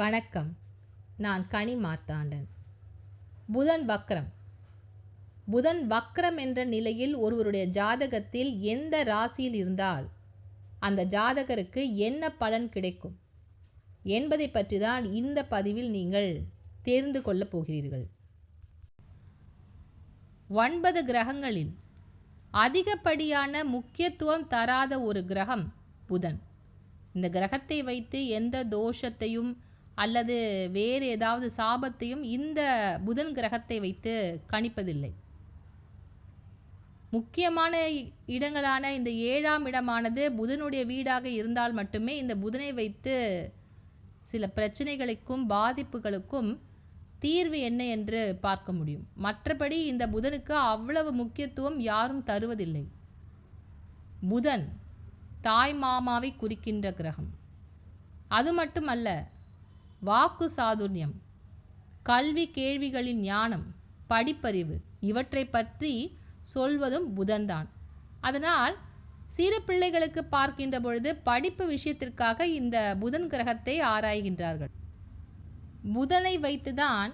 வணக்கம். நான் கனி மார்த்தாண்டன். புதன் வக்ரம். புதன் வக்ரம் என்ற நிலையில் ஒருவருடைய ஜாதகத்தில் எந்த ராசியில் இருந்தால் அந்த ஜாதகருக்கு என்ன பலன் கிடைக்கும் என்பதை பற்றி தான் இந்த பதிவில் நீங்கள் தெரிந்து கொள்ளப் போகிறீர்கள். ஒன்பது கிரகங்களில் அதிகப்படியான முக்கியத்துவம் தராத ஒரு கிரகம் புதன். இந்த கிரகத்தை வைத்து எந்த தோஷத்தையும் அல்லது வேறு ஏதாவது சாபத்தையும் இந்த புதன் கிரகத்தை வைத்து கணிப்பதில்லை. முக்கியமான இடங்களான இந்த ஏழாம் இடமானது புதனுடைய வீடாக இருந்தால் மட்டுமே இந்த புதனை வைத்து சில பிரச்சனைகளுக்கும் பாதிப்புகளுக்கும் தீர்வு என்ன என்று பார்க்க முடியும். மற்றபடி இந்த புதனுக்கு அவ்வளவு முக்கியத்துவம் யாரும் தருவதில்லை. புதன் தாய் மாமாவை குறிக்கின்ற கிரகம். அது மட்டுமல்ல வாக்கு சாதுர்யம் கல்வி கேள்விகளின் ஞானம் படிப்பறிவு இவற்றை பற்றி சொல்வதும் புதன்தான். அதனால் சிறு பிள்ளைகளுக்கு பார்க்கின்ற பொழுது படிப்பு விஷயத்திற்காக இந்த புதன் கிரகத்தை ஆராய்கின்றார்கள். புதனை வைத்துதான்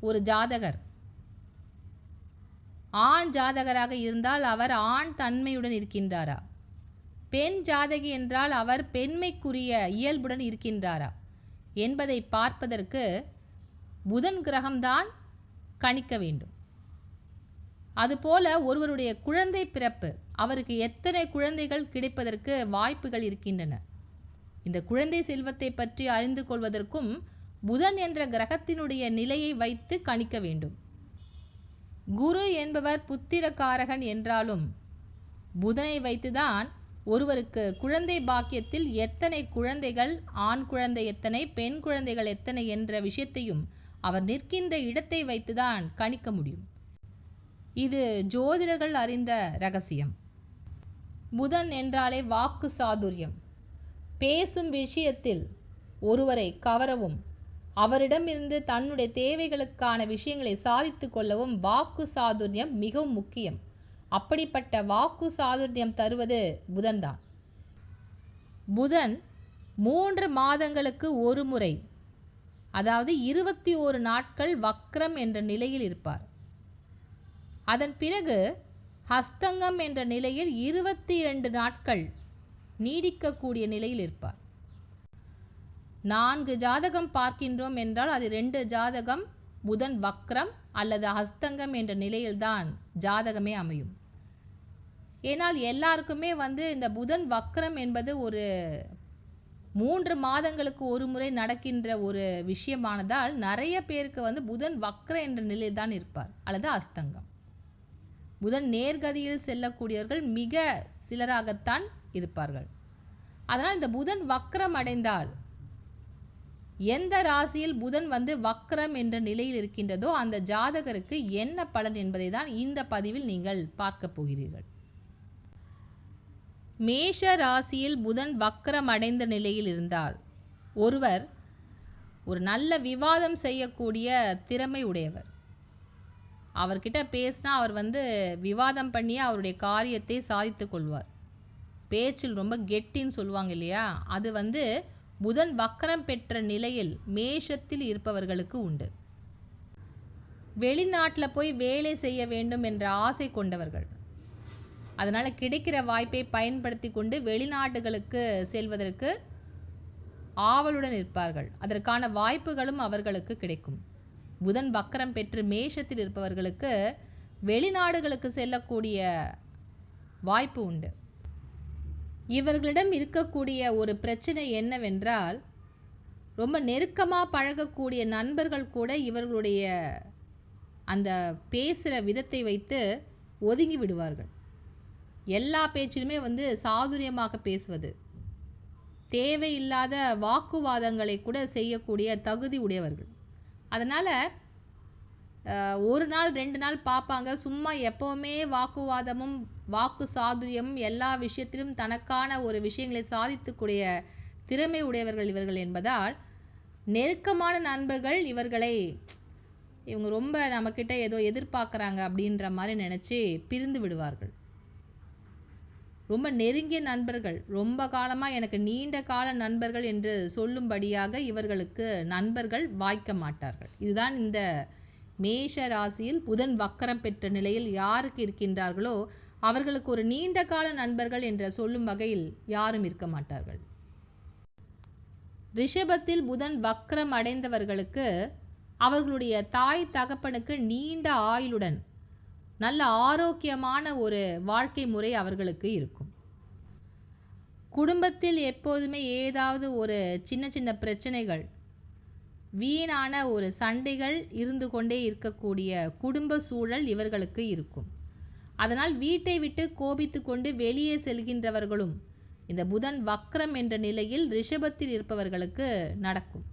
ஒரு ஜாதகர் ஆண் ஜாதகராக இருந்தால் அவர் ஆண் தன்மையுடன் இருக்கின்றாரா? பெண் ஜாதகி என்றால் அவர் பெண்மைக்குரிய இயல்புடன் இருக்கின்றாரா? என்பதை பார்ப்பதற்கு புதன் கிரகம்தான் கணிக்க வேண்டும். அதுபோல ஒருவருடைய குழந்தை பிறப்பு அவருக்கு எத்தனை குழந்தைகள் கிடைப்பதற்கு வாய்ப்புகள் இருக்கின்றன. இந்த குழந்தை செல்வத்தை பற்றி அறிந்து கொள்வதற்கும் புதன் என்ற கிரகத்தினுடைய நிலையை வைத்து கணிக்க வேண்டும். குரு என்பவர் புத்திரக்காரகன் என்றாலும் புதனை வைத்துதான் ஒருவருக்கு குழந்தை பாக்கியத்தில் எத்தனை குழந்தைகள் ஆண் குழந்தை எத்தனை பெண் குழந்தைகள் எத்தனை என்ற விஷயத்தையும் அவர் நிற்கின்ற இடத்தை வைத்துதான் கணிக்க முடியும். இது ஜோதிடர்கள் அறிந்த ரகசியம். புதன் என்றாலே வாக்கு சாதுரியம். பேசும் விஷயத்தில் ஒருவரை கவரவும் அவரிடமிருந்து தன்னுடைய தேவைகளுக்கான விஷயங்களை சாதித்து கொள்ளவும் வாக்கு சாதுரியம் மிகவும் முக்கியம். அப்படிப்பட்ட வாக்கு சாதுர்யம் தருவது புதன்தான். புதன் மூன்று மாதங்களுக்கு ஒரு முறை அதாவது இருபத்தி ஓரு நாட்கள் வக்ரம் என்ற நிலையில் இருப்பார். அதன் பிறகு ஹஸ்தங்கம் என்ற நிலையில் இருபத்தி இரண்டு நாட்கள் நீடிக்கக்கூடிய நிலையில் இருப்பார். நான்கு ஜாதகம் பார்க்கின்றோம் என்றால் அது ரெண்டு ஜாதகம் புதன் வக்ரம் அல்லது ஹஸ்தங்கம் என்ற நிலையில்தான் ஜாதகமே அமையும். ஏனால் எல்லாருக்குமே வந்து இந்த புதன் வக்ரம் என்பது ஒரு மூன்று மாதங்களுக்கு ஒரு முறை நடக்கின்ற ஒரு விஷயமானதால் நிறைய பேருக்கு வந்து புதன் வக்ர என்ற நிலையில் தான் இருப்பார் அல்லது அஸ்தங்கம். புதன் நேர்கதியில் செல்லக்கூடியவர்கள் மிக சிலராகத்தான் இருப்பார்கள். அதனால் இந்த புதன் வக்ரம் அடைந்தால் எந்த ராசியில் புதன் வந்து வக்ரம் என்ற நிலையில் இருக்கின்றதோ அந்த ஜாதகருக்கு என்ன பலன் என்பதை தான் இந்த பதிவில் நீங்கள் பார்க்க போகிறீர்கள். மேஷ ராசியில் புதன் வக்ரம் அடைந்த நிலையில் இருந்தால் ஒருவர் ஒரு நல்ல விவாதம் செய்யக்கூடிய திறமை உடையவர். அவர்கிட்ட பேசினா அவர் வந்து விவாதம் பண்ணி அவருடைய காரியத்தை சாதித்து கொள்வார். பேச்சில் ரொம்ப கெட்டின்னு சொல்லுவாங்க இல்லையா? அது வந்து புதன் வக்கரம் பெற்ற நிலையில் மேஷத்தில் இருப்பவர்களுக்கு உண்டு. வெளிநாட்டில் போய் வேலை செய்ய வேண்டும் என்ற ஆசை கொண்டவர்கள். அதனால் கிடைக்கிற வாய்ப்பை பயன்படுத்தி கொண்டு வெளிநாடுகளுக்கு செல்வதற்கு ஆவலுடன் இருப்பார்கள். அதற்கான வாய்ப்புகளும் அவர்களுக்கு கிடைக்கும். புதன் வக்கரம் பெற்று மேஷத்தில் இருப்பவர்களுக்கு வெளிநாடுகளுக்கு செல்லக்கூடிய வாய்ப்பு உண்டு. இவர்களிடம் இருக்கக்கூடிய ஒரு பிரச்சனை என்னவென்றால் ரொம்ப நெருக்கமாக பழகக்கூடிய நண்பர்கள் கூட இவர்களுடைய அந்த பேசுகிற விதத்தை வைத்து ஒதுங்கி விடுவார்கள். எல்லா பேச்சிலுமே வந்து சாதுரியமாக பேசுவது தேவையில்லாத வாக்குவாதங்களை கூட செய்யக்கூடிய தகுதி உடையவர்கள். அதனால் ஒரு நாள் ரெண்டு நாள் பார்ப்பாங்க. சும்மா எப்போவுமே வாக்குவாதமும் வாக்கு சாதுரியமும் எல்லா விஷயத்திலும் தனக்கான ஒரு விஷயங்களை சாதித்துக்கூடிய திறமை உடையவர்கள் இவர்கள் என்பதால் நெருக்கமான நண்பர்கள் இவர்களை இவங்க ரொம்ப நம்மக்கிட்ட ஏதோ எதிர்பார்க்குறாங்க அப்படின்ற மாதிரி நினச்சி பிரிந்து விடுவார்கள். ரொம்ப நெருங்கிய நண்பர்கள் ரொம்ப காலமாக எனக்கு நீண்ட கால நண்பர்கள் என்று சொல்லும்படியாக இவர்களுக்கு நண்பர்கள் வாய்க்க மாட்டார்கள். இதுதான் இந்த மேஷ ராசியில் புதன் வக்கரம் பெற்ற நிலையில் யாருக்கு இருக்கின்றார்களோ அவர்களுக்கு ஒரு நீண்ட கால நண்பர்கள் என்ற சொல்லும் வகையில் யாரும் இருக்க மாட்டார்கள். ரிஷபத்தில் புதன் வக்கரம் அடைந்தவர்களுக்கு அவர்களுடைய தாய் தகப்பனுக்கு நீண்ட ஆயுளுடன் நல்ல ஆரோக்கியமான ஒரு வாழ்க்கை முறை அவர்களுக்கு இருக்கும். குடும்பத்தில் எப்போதுமே ஏதாவது ஒரு சின்ன சின்ன பிரச்சனைகள் வீணான ஒரு சண்டைகள் இருந்து கொண்டே இருக்கக்கூடிய குடும்ப சூழல் இவர்களுக்கு இருக்கும். அதனால் வீட்டை விட்டு கோபித்து கொண்டு வெளியே செல்கின்றவர்களும் இந்த புதன் வக்ரம் என்ற நிலையில் ரிஷபத்தில் இருப்பவர்களுக்கு நடக்கும்.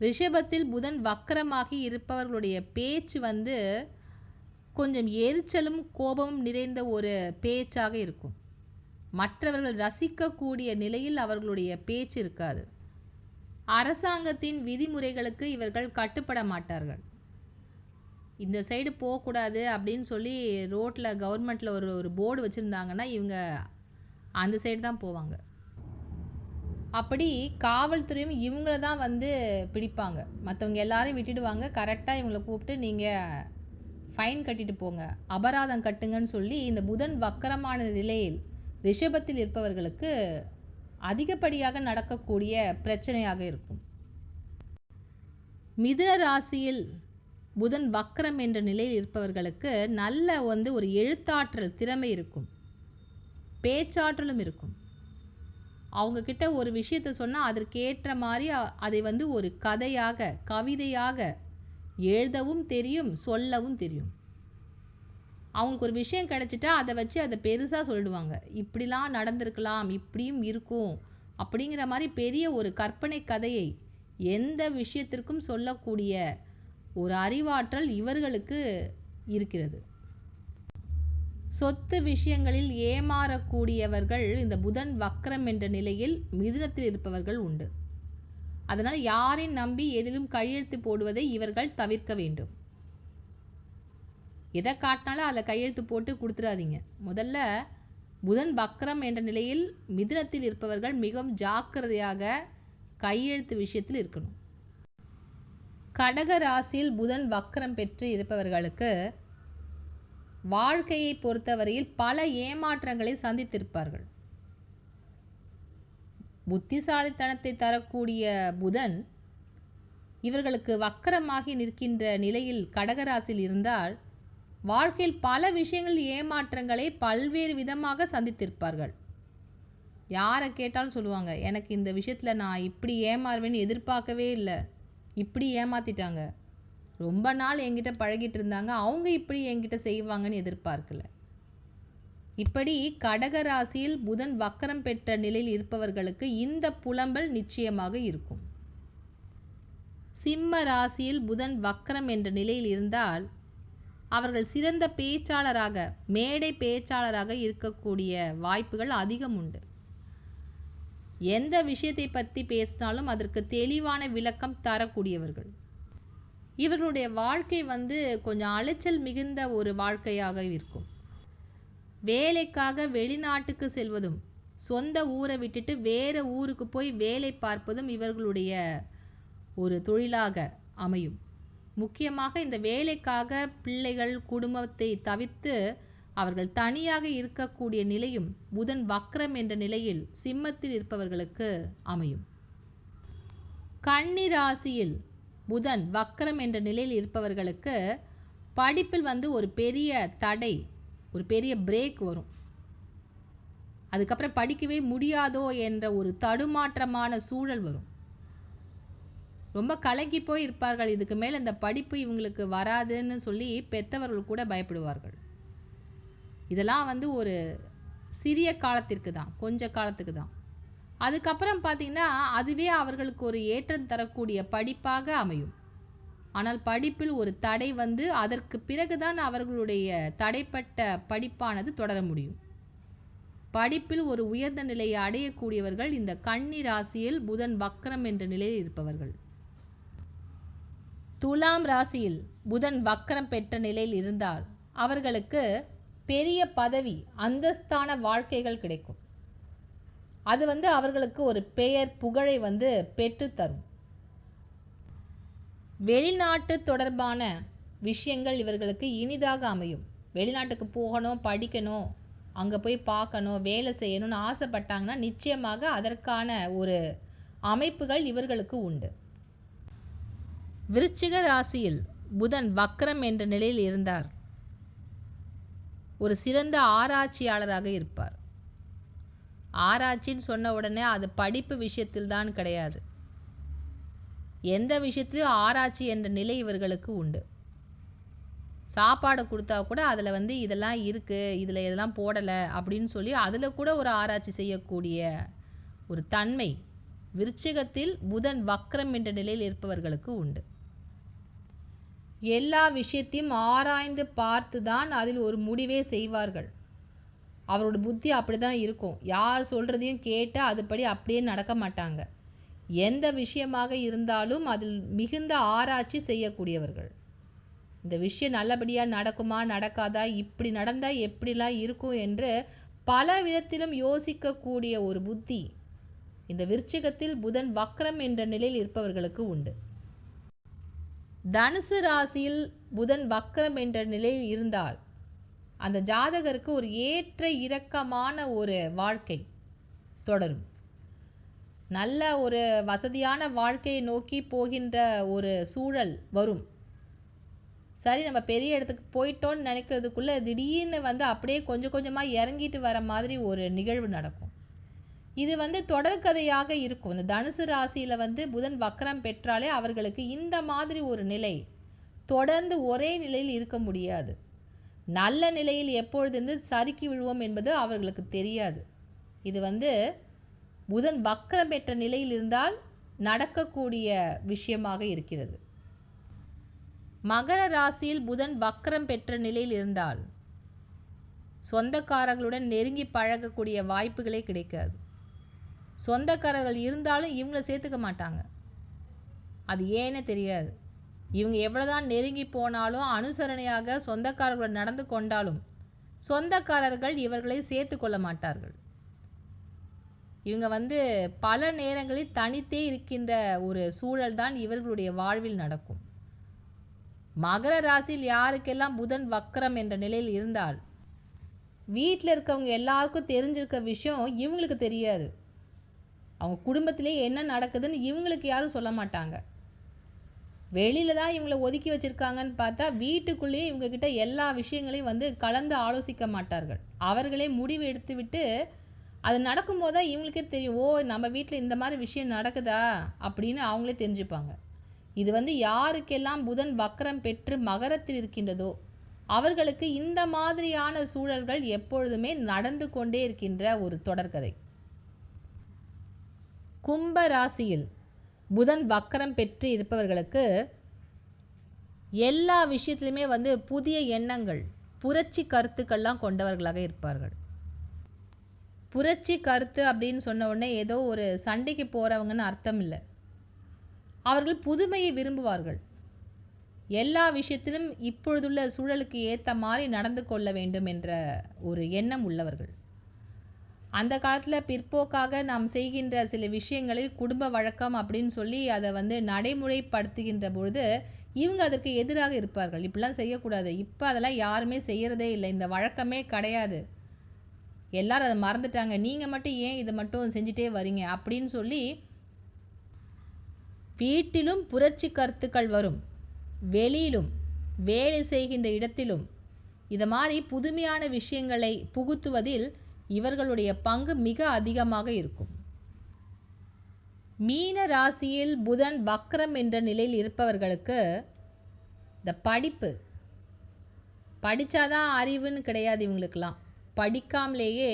ரிஷபத்தில் புதன் வக்கரமாகி இருப்பவர்களுடைய பேச்சு வந்து கொஞ்சம் எரிச்சலும் கோபமும் நிறைந்த ஒரு பேச்சாக இருக்கும். மற்றவர்கள் ரசிக்கக்கூடிய நிலையில் அவர்களுடைய பேச்சு இருக்காது. அரசாங்கத்தின் விதிமுறைகளுக்கு இவர்கள் கட்டுப்பட மாட்டார்கள். இந்த சைடு போகக்கூடாது அப்படின்னு சொல்லி ரோட்டில் கவர்மெண்ட்டில் ஒரு ஒரு போர்டு வச்சுருந்தாங்கன்னா இவங்க அந்த சைடு தான் போவாங்க. அப்படி காவல்துறையும் இவங்கள தான் வந்து பிடிப்பாங்க. மற்றவங்க எல்லாரும் விட்டுடுவாங்க. கரெக்டாக இவங்களை கூப்பிட்டு நீங்கள் ஃபைன் கட்டிட்டு போங்க அபராதம் கட்டுங்கன்னு சொல்லி இந்த புதன் வக்கரமான நிலையில் ரிஷபத்தில் இருப்பவர்களுக்கு அதிகப்படியாக நடக்கக்கூடிய பிரச்சனையாக இருக்கும். மிதுன ராசியில் புதன் வக்கரம் என்ற நிலையில் இருப்பவர்களுக்கு நல்ல வந்து ஒரு எழுத்தாற்றல் திறமை இருக்கும். பேச்சாற்றலும் இருக்கும். அவங்கக்கிட்ட ஒரு விஷயத்தை சொன்னால் அதற்கேற்ற மாதிரி அதை வந்து ஒரு கதையாக கவிதையாக எழுதவும் தெரியும் சொல்லவும் தெரியும். அவங்களுக்கு ஒரு விஷயம் கிடச்சிட்டா அதை வச்சு அதை பெருசாக சொல்லிடுவாங்க இப்படிலாம் நடந்திருக்கலாம் இப்படியும் இருக்கும். அப்படிங்கிற மாதிரி பெரிய ஒரு கற்பனை கதையை எந்த விஷயத்திற்கும் சொல்லக்கூடிய ஒரு அறிவாற்றல் இவர்களுக்கு இருக்கிறது. சொத்து விஷயங்களில் ஏமாறக்கூடியவர்கள் இந்த புதன் வக்ரம் என்ற நிலையில் மிதுனத்தில் இருப்பவர்கள் உண்டு. அதனால் யாரையும் நம்பி எதிலும் கையெழுத்து போடுவதை இவர்கள் தவிர்க்க வேண்டும். எதை காட்டினாலும் அதில் கையெழுத்து போட்டு கொடுத்துடாதீங்க. முதல்ல புதன் வக்ரம் என்ற நிலையில் மிதுனத்தில் இருப்பவர்கள் மிகவும் ஜாக்கிரதையாக கையெழுத்து விஷயத்தில் இருக்கணும். கடக ராசியில் புதன் வக்ரம் பெற்று இருப்பவர்களுக்கு வாழ்க்கையை பொறுத்தவரையில் பல ஏமாற்றங்களை சந்தித்திருப்பார்கள். புத்திசாலித்தனத்தை தரக்கூடிய புதன் இவர்களுக்கு வக்கரமாகி நிற்கின்ற நிலையில் கடகராசியில் இருந்தால் வாழ்க்கையில் பல விஷயங்கள் ஏமாற்றங்களை பல்வேறு விதமாக சந்தித்திருப்பார்கள். யாரை கேட்டாலும் சொல்லுவாங்க எனக்கு இந்த விஷயத்தில் நான் இப்படி ஏமாறுவேன்னு எதிர்பார்க்கவே இல்லை. இப்படி ஏமாற்றிட்டாங்க ரொம்ப நாள் என்கிட்ட பழகிட்டு இருந்தாங்க. அவங்க இப்படி என்கிட்ட செய்வாங்கன்னு எதிர்பார்க்கல. இப்படி கடகராசியில் புதன் வக்கரம் பெற்ற நிலையில் இருப்பவர்களுக்கு இந்த புலம்பல் நிச்சயமாக இருக்கும். சிம்ம ராசியில் புதன் வக்கரம் என்ற நிலையில் இருந்தால் அவர்கள் சிறந்த பேச்சாளராக மேடை பேச்சாளராக இருக்கக்கூடிய வாய்ப்புகள் அதிகம் உண்டு. எந்த விஷயத்தை பற்றி பேசினாலும் அதற்கு தெளிவான விளக்கம் தரக்கூடியவர்கள். இவர்களுடைய வாழ்க்கை வந்து கொஞ்சம் அலைச்சல் மிகுந்த ஒரு வாழ்க்கையாக இருக்கும். வேலைக்காக வெளிநாட்டுக்கு செல்வதும் சொந்த ஊரை விட்டுட்டு வேறு ஊருக்கு போய் வேலை பார்ப்பதும் இவர்களுடைய ஒரு தொழிலாக அமையும். முக்கியமாக இந்த வேலைக்காக பிள்ளைகள் குடும்பத்தை தவிர்த்து அவர்கள் தனியாக இருக்கக்கூடிய நிலையும் புதன் வக்ரம் என்ற நிலையில் சிம்மத்தில் இருப்பவர்களுக்கு அமையும். கன்னி ராசியில் புதன் வக்ரம் என்ற நிலையில் இருப்பவர்களுக்கு படிப்பில் வந்து ஒரு பெரிய தடை ஒரு பெரிய பிரேக் வரும். அதுக்கப்புறம் படிக்கவே முடியாதோ என்ற ஒரு தடுமாற்றமான சூழல் வரும். ரொம்ப கலங்கி போய் இருப்பார்கள். இதுக்கு மேலே இந்த படிப்பு இவங்களுக்கு வராதுன்னு சொல்லி பெற்றவர்கள் கூட பயப்படுவார்கள். இதெல்லாம் வந்து ஒரு சிறிய காலத்திற்கு தான் கொஞ்ச காலத்துக்கு தான். அதுக்கப்புறம் பார்த்திங்கன்னா அதுவே அவர்களுக்கு ஒரு ஏற்றம் தரக்கூடிய படிப்பாக அமையும். ஆனால் படிப்பில் ஒரு தடை வந்து அதற்கு பிறகுதான் அவர்களுடைய தடைப்பட்ட படிப்பானது தொடர முடியும். படிப்பில் ஒரு உயர்ந்த நிலையை அடையக்கூடியவர்கள் இந்த கன்னி ராசியில் புதன் வக்கரம் என்ற நிலையில் இருப்பவர்கள். துலாம் ராசியில் புதன் வக்கரம் பெற்ற நிலையில் இருந்தால் அவர்களுக்கு பெரிய பதவி அந்தஸ்தான வாழ்க்கைகள் கிடைக்கும். அது வந்து அவர்களுக்கு ஒரு பெயர் புகழை வந்து பெற்றுத்தரும் வெளிநாட்டு தொடர்பான விஷயங்கள் இவர்களுக்கு இனிதாக அமையும். வெளிநாட்டுக்கு போகணும் படிக்கணும் அங்கே போய் பார்க்கணும் வேலை செய்யணும்னு ஆசைப்பட்டாங்கன்னா நிச்சயமாக அதற்கான ஒரு அமைப்புகள் இவர்களுக்கு உண்டு. விருச்சிக ராசியில் புதன் வக்ரம் என்ற நிலையில் இருந்தார். ஒரு சிறந்த ஆராய்ச்சியாளராக இருப்பார். ஆராய்ச்சின்னு சொன்ன உடனே அது படிப்பு விஷயத்தில் தான் கிடையாது. எந்த விஷயத்திலையும் ஆராய்ச்சி என்ற நிலை இவர்களுக்கு உண்டு. சாப்பாடு கொடுத்தா கூட அதில் வந்து இதெல்லாம் இருக்குது இதில் இதெல்லாம் போடலை அப்படின்னு சொல்லி அதில் கூட ஒரு ஆராய்ச்சி செய்யக்கூடிய ஒரு தன்மை விருச்சிகத்தில் புதன் வக்ரம் என்ற நிலையில் இருப்பவர்களுக்கு உண்டு. எல்லா விஷயத்தையும் ஆராய்ந்து பார்த்து தான் அதில் ஒரு முடிவே செய்வார்கள். அவரோட புத்தி அப்படி தான் இருக்கும். யார் சொல்கிறதையும் கேட்டு அதுபடி அப்படியே நடக்க மாட்டாங்க. எந்த விஷயமாக இருந்தாலும் அதில் மிகுந்த ஆராய்ச்சி செய்யக்கூடியவர்கள். இந்த விஷயம் நல்லபடியாக நடக்குமா நடக்காதா இப்படி நடந்தால் எப்படிலாம் இருக்கும் என்று பல விதத்திலும் யோசிக்கக்கூடிய ஒரு புத்தி இந்த விருச்சிகத்தில் புதன் வக்ரம் என்ற நிலையில் இருப்பவர்களுக்கு உண்டு. தனுசு ராசியில் புதன் வக்ரம் என்ற நிலையில் இருந்தால் அந்த ஜாதகருக்கு ஒரு ஏற்ற இறக்கமான ஒரு வாழ்க்கை தொடரும். நல்ல ஒரு வசதியான வாழ்க்கையை நோக்கி போகின்ற ஒரு சூழல் வரும். சரி நம்ம பெரிய இடத்துக்கு போயிட்டோன்னு நினைக்கிறதுக்குள்ளே திடீர்னு வந்து அப்படியே கொஞ்சம் கொஞ்சமாக இறங்கிட்டு வர மாதிரி ஒரு நிகழ்வு நடக்கும். இது வந்து தொடர்கதையாக இருக்கும். இந்த தனுசு ராசியில் வந்து புதன் வக்ரம் பெற்றாலே அவர்களுக்கு இந்த மாதிரி ஒரு நிலை. தொடர்ந்து ஒரே நிலையில் இருக்க முடியாது. நல்ல நிலையில் எப்பொழுதிருந்து சறுக்கி விழுவோம் என்பது அவர்களுக்கு தெரியாது. இது வந்து புதன் வக்ரம் பெற்ற நிலையில் இருந்தால் நடக்கக்கூடிய விஷயமாக இருக்கிறது. மகர ராசியில் புதன் வக்ரம் பெற்ற நிலையில் இருந்தால் சொந்தக்காரர்களுடன் நெருங்கி பழகக்கூடிய வாய்ப்புகளே கிடைக்காது. சொந்தக்காரர்கள் இருந்தாலும் இவங்கள சேர்த்துக்க மாட்டாங்க. அது ஏன்னு தெரியாது. இவங்க எவ்வளோதான் நெருங்கி போனாலும் அனுசரணையாக சொந்தக்காரர்கள் நடந்து கொண்டாலும் சொந்தக்காரர்கள் இவர்களை சேர்த்து கொள்ள மாட்டார்கள். இவங்க வந்து பல நேரங்களில் தனித்தே இருக்கின்ற ஒரு சூழல் தான் இவர்களுடைய வாழ்வில் நடக்கும். மகர ராசியில் யாருக்கெல்லாம் புதன் வக்கரம் என்ற நிலையில் இருந்தால் வீட்டில் இருக்கவங்க எல்லாருக்கும் தெரிஞ்சிருக்க விஷயம் இவங்களுக்கு தெரியாது. அவங்க குடும்பத்திலே என்ன நடக்குதுன்னு இவங்களுக்கு யாரும் சொல்ல மாட்டாங்க. வெளியில் தான் இவங்களை ஒதுக்கி வச்சுருக்காங்கன்னு பார்த்தா வீட்டுக்குள்ளேயே இவங்கக்கிட்ட எல்லா விஷயங்களையும் வந்து கலந்து ஆலோசிக்க மாட்டார்கள். அவர்களே முடிவு எடுத்து விட்டு அது நடக்கும்போது தான் இவங்களுக்கே தெரியும் ஓ நம்ம வீட்டில் இந்த மாதிரி விஷயம் நடக்குதா? அப்படின்னு அவங்களே தெரிஞ்சுப்பாங்க. இது வந்து யாருக்கெல்லாம் புதன் வக்ரம் பெற்று மகரத்தில் இருக்கின்றதோ அவர்களுக்கு இந்த மாதிரியான சூழல்கள் எப்பொழுதுமே நடந்து கொண்டே இருக்கின்ற ஒரு தொடர்கதை. கும்ப ராசியில் புதன் வக்கரம் பெற்று இருப்பவர்களுக்கு எல்லா விஷயத்துலையுமே வந்து புதிய எண்ணங்கள் புரட்சி கருத்துக்கள்லாம் கொண்டவர்களாக இருப்பார்கள். புரட்சி கருத்து அப்படின்னு சொன்ன உடனே ஏதோ ஒரு சண்டைக்கு போகிறவங்கன்னு அர்த்தம் இல்லை. அவர்கள் புதுமையை விரும்புவார்கள். எல்லா விஷயத்திலும் இப்பொழுதுள்ள சூழலுக்கு ஏற்ற மாதிரி நடந்து கொள்ள வேண்டும் என்ற ஒரு எண்ணம் உள்ளவர்கள். அந்த காலத்தில் பிற்போக்காக நாம் செய்கின்ற சில விஷயங்களில் குடும்ப வழக்கம் அப்படின்னு சொல்லி அதை வந்து நடைமுறைப்படுத்துகின்ற பொழுது இவங்க அதற்கு எதிராக இருப்பார்கள். இப்படிலாம் செய்யக்கூடாது. இப்போ அதெல்லாம் யாருமே செய்கிறதே இல்லை. இந்த வழக்கமே கிடையாது. எல்லாரும் அதை மறந்துட்டாங்க. நீங்கள் மட்டும் ஏன் இதை மட்டும் செஞ்சுட்டே வரீங்க? அப்படின்னு சொல்லி வீட்டிலும் புரட்சி கருத்துக்கள் வரும். வெளியிலும் வேலை செய்கின்ற இடத்திலும். இதை மாதிரி புதுமையான விஷயங்களை புகுத்துவதில் இவர்களுடைய பங்கு மிக அதிகமாக இருக்கும். மீன ராசியில் புதன் வக்ரம் என்ற நிலையில் இருப்பவர்களுக்கு இந்த படிப்பு படித்தாதான் அறிவுன்னு கிடையாது இவங்களுக்கெல்லாம். படிக்காமலேயே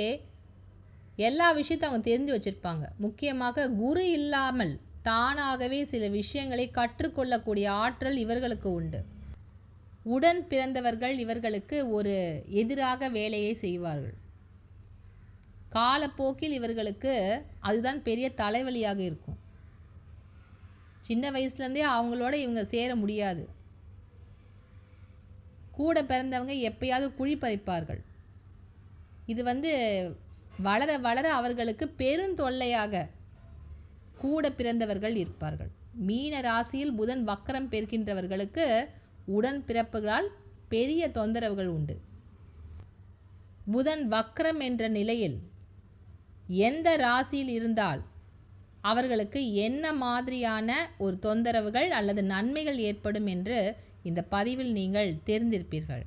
எல்லா விஷயத்தையும் அவங்க தெரிஞ்சு வச்சுருப்பாங்க. முக்கியமாக குரு இல்லாமல் தானாகவே சில விஷயங்களை கற்றுக்கொள்ளக்கூடிய ஆற்றல் இவர்களுக்கு உண்டு. உடன் பிறந்தவர்கள் இவர்களுக்கு ஒரு எதிராக வேலையை செய்வார்கள். காலப்போக்கில் இவர்களுக்கு அதுதான் பெரிய தலைவலியாக இருக்கும். சின்ன வயசுலேருந்தே அவங்களோட இவங்க சேர முடியாது. கூட பிறந்தவங்க எப்பயாவது குழி பறிப்பார்கள் இது வந்து வளர வளர அவர்களுக்கு பெருந்தொல்லையாக கூட பிறந்தவர்கள் இருப்பார்கள். மீன ராசியில் புதன் வக்கரம் பெறுகின்றவர்களுக்கு உடன் பிறப்புகளால் பெரிய தொந்தரவுகள் உண்டு. புதன் வக்கரம் என்ற நிலையில் எந்த ராசியில் இருந்தால் அவர்களுக்கு என்ன மாதிரியான ஒரு தொந்தரவுகள் அல்லது நன்மைகள் ஏற்படும் என்று இந்த பதிவில் நீங்கள் தெரிந்திருப்பீர்கள்.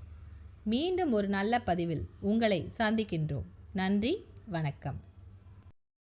மீண்டும் ஒரு நல்ல பதிவில் உங்களை சந்திக்கின்றோம். நன்றி வணக்கம்.